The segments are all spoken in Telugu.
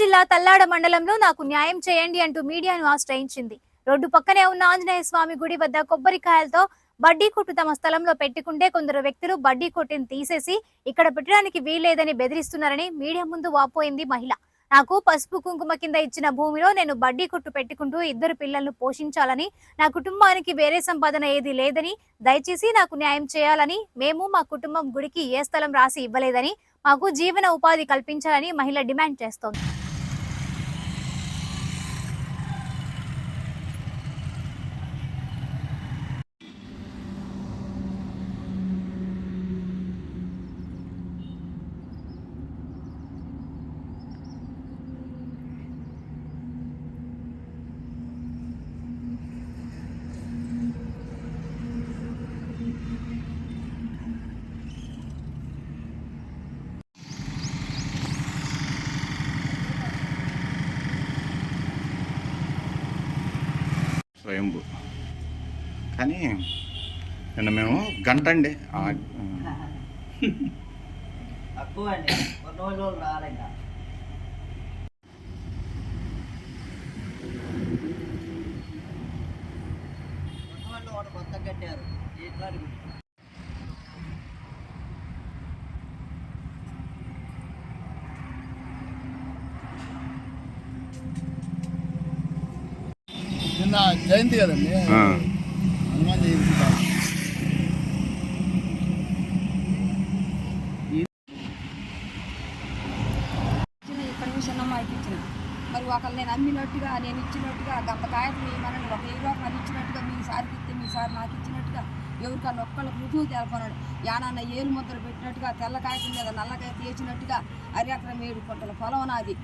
జిల్లా తల్లాడ మండలంలో నాకు న్యాయం చేయండి అంటూ మీడియాను ఆశ్రయించింది. రోడ్డు పక్కనే ఉన్న ఆంజనేయ స్వామి గుడి వద్ద కొబ్బరికాయలతో బడ్డీ కొట్టు తమ స్థలంలో పెట్టుకుంటే కొందరు వ్యక్తులు బడ్డీ కొట్టుని తీసేసి ఇక్కడ పెట్టడానికి వీల్లేదని బెదిరిస్తున్నారని మీడియా ముందు వాపోయింది మహిళ. నాకు పసుపు కుంకుమ కింద ఇచ్చిన భూమిలో నేను బడ్డీ కొట్టు పెట్టుకుంటూ ఇద్దరు పిల్లలను పోషించాలని నా కుటుంబానికి వేరే సంపాదన ఏది లేదని దయచేసి నాకు న్యాయం చేయాలని మేము మా కుటుంబం గుడికి ఏ స్థలం రాసి ఇవ్వలేదని మాకు జీవన ఉపాధి కల్పించాలని మహిళ డిమాండ్ చేస్తోంది. స్వయంభు. కానీ నిన్న మేము గంట అండి. కొత్త కట్టారు. నిన్న జయంతి కదండి. హనుమాన్ జయంతి మరి ఒకళ్ళు నేను అమ్మినట్టుగా నేను ఇచ్చినట్టుగా గంట కాయలు మనల్ని ఒక ఏ రూపాయలు ఇచ్చినట్టుగా మీ సార్కి ఇస్తే మీ సార్ నాకు ఇచ్చినట్టుగా ఎవరికన్నా ఒక్కళ్ళకి రుజువు తెలపన్నాడు యానన్న ఏలు ముద్దలు పెట్టినట్టుగా తెల్ల కాయల మీద నల్లకాయ తీసినట్టుగా అరెకరం ఏడు కొంటల పొలం నాది.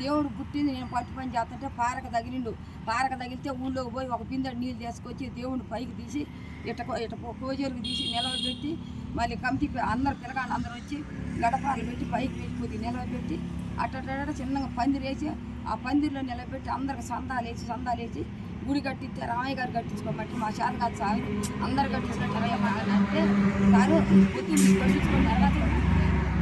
దేవుడు పుట్టింది నేను పట్టు పని చేస్తుంటే పారక తగిలిండు. పారక తగిలితే ఊళ్ళోకి పోయి ఒక బిందెడు నీళ్ళు తీసుకొచ్చి దేవుడిని పైకి తీసి ఇట ఇట కోజేరుకు తీసి నిలవబెట్టి మళ్ళీ కమిటీ అందరు పిల్లగాళ్ళు అందరూ వచ్చి గడపాలు పెట్టి పైకి వెళ్ళిపోయి నిలవబెట్టి అట్ట చిన్నగా పందిరేసి ఆ పందిరిలో నిలబెట్టి అందరికి సందాలు వేసి సందాలు వేసి గుడి కట్టిస్తే రామయ్య గారు కట్టించుకోమంటే మా శాల కాదు సార్ అందరు కట్టించుకుంటే అయ్యమ్మని అంటే సారు పొద్దు మీరు తర్వాత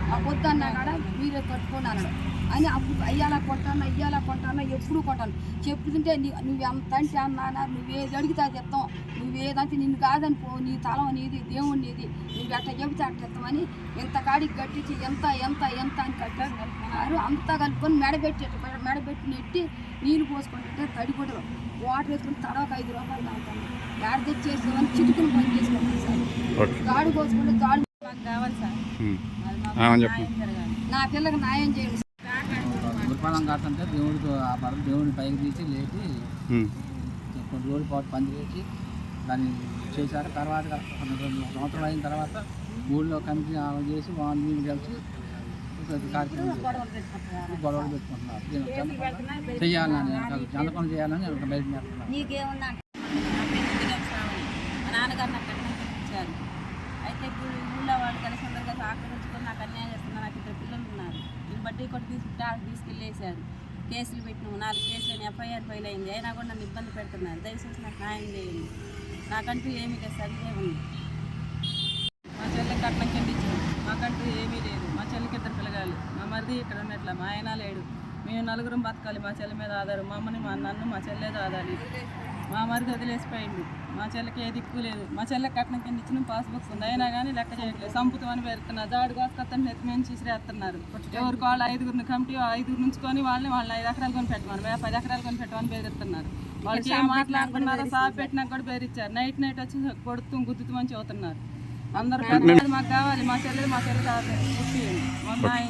ఆ పొద్దు అన్నా కాడ మీరే కట్టుకోండి అన్నాడు. అని అప్పుడు అయ్యాలా కొంటాను అయ్యాలా కొంటాను ఎప్పుడు కొంటాను చెప్తుంటే నీ నువ్వు ఎంత అంటే అన్నా నువ్వేది అడిగితే అది ఇస్తాం నువ్వేదంటే నిన్ను కాదని పో నీ తలం నీది దేవుడు నీది. నువ్వు ఎట్ట చెబితే అట్ట ఇస్తామని ఇంత కాడికి కట్టించి ఎంత ఎంత ఎంత అని కట్టారు అంతా కలుపుకొని మెడబెట్టి మెడబెట్టి నెట్టి నీళ్ళు పోసుకుంటుంటే తడిగుడ్డలు. వాటర్ వేసుకుని తడవక ఐదు రూపాయలు తాగుతాను ఏడ తెచ్చేసామని చిటుకుని పని చేసుకుంటాను సార్. కోసుకుంటే గాడి మాకు కావాలి సార్. నా పిల్లకి న్యాయం చేయండి గురుపాలం కాదంటే దేవుడికి ఆ పరం దేవుడిని పైకి తీసి లేపి ఉమ్. కొన్ని రోజుల పాటు పని చేసి దాన్ని చేశారు. తర్వాత సంవత్సరాలు అయిన తర్వాత ఊళ్ళో కమిటీ ఆమె చేసి వాళ్ళు వీళ్ళు కలిసి కార్యక్రమం. గొడవలు పెట్టుకుంటున్నారు. దీని చేయాలని చేయాలని బయట నాన్నగారు నాకు కట్నం ఇచ్చారు. అయితే ఇప్పుడు ఊళ్ళో వాళ్ళు కలిసి అందరు కలిసి ఆక్రమించుకొని నాకు అన్యాయం చేస్తున్నారు. నాకు ఇద్దరు పిల్లలు ఉన్నారు. వీళ్ళు కొట్టి తీసి తీసుకెళ్ళేసారు కేసులు పెట్టినాము నాలుగు కేసులు ఎఫ్ఐఆర్ ఫైల్ అయింది. అయినా కూడా నన్ను ఇబ్బంది పెడుతున్నారు. దయచేసి నాకు న్యాయం చేయండి. నాకంటూ ఏమీ లేదు. సరిగే ఉంది మా చెల్లి కట్నం కింద మాకంటూ ఏమీ లేదు. మా చెల్లికి ఇద్దరు పిల్లగాలి మా మరిది ఇక్కడ ఉన్నట్ల. మా ఆయన లేడు. మేము నలుగురం బతకాలి మా చెల్లి మీద ఆధారం. మా అమ్మని మా నన్ను మా చెల్లెది ఆధారి మా మరిది వదిలేసిపోయింది మా చెల్లికి ఏ దిక్కు లేదు. మా చెల్లె కట్నం కింద ఇచ్చిన పాస్బుక్స్ ఉంది. అయినా కానీ లెక్క చేయట్లేదు. సంపుతం అని పెడుతున్నారు. జాడు కోసుకొత్తని నెత్తి మేము చూసిరేస్తున్నారు. ఎవరికి వాళ్ళు ఐదుగురిని కమిటీ ఐదుగురు నుంచుకొని వాళ్ళని వాళ్ళని ఐదు ఎకరాలు కొని పెట్టమని మేము పది ఎకరాలు కొని పెట్టమని బెదిరిస్తున్నారు. వాళ్ళకి ఏం మాట్లాడుకున్నారో సాగు పెట్టినా కూడా బెదిరించారు నైట్ నైట్ వచ్చి కొడుతూ గుద్దుతామని చెబుతున్నారు. అందరూ మాకు కావాలి. మా చెల్లెలు మా చెల్లి కావాలి. మా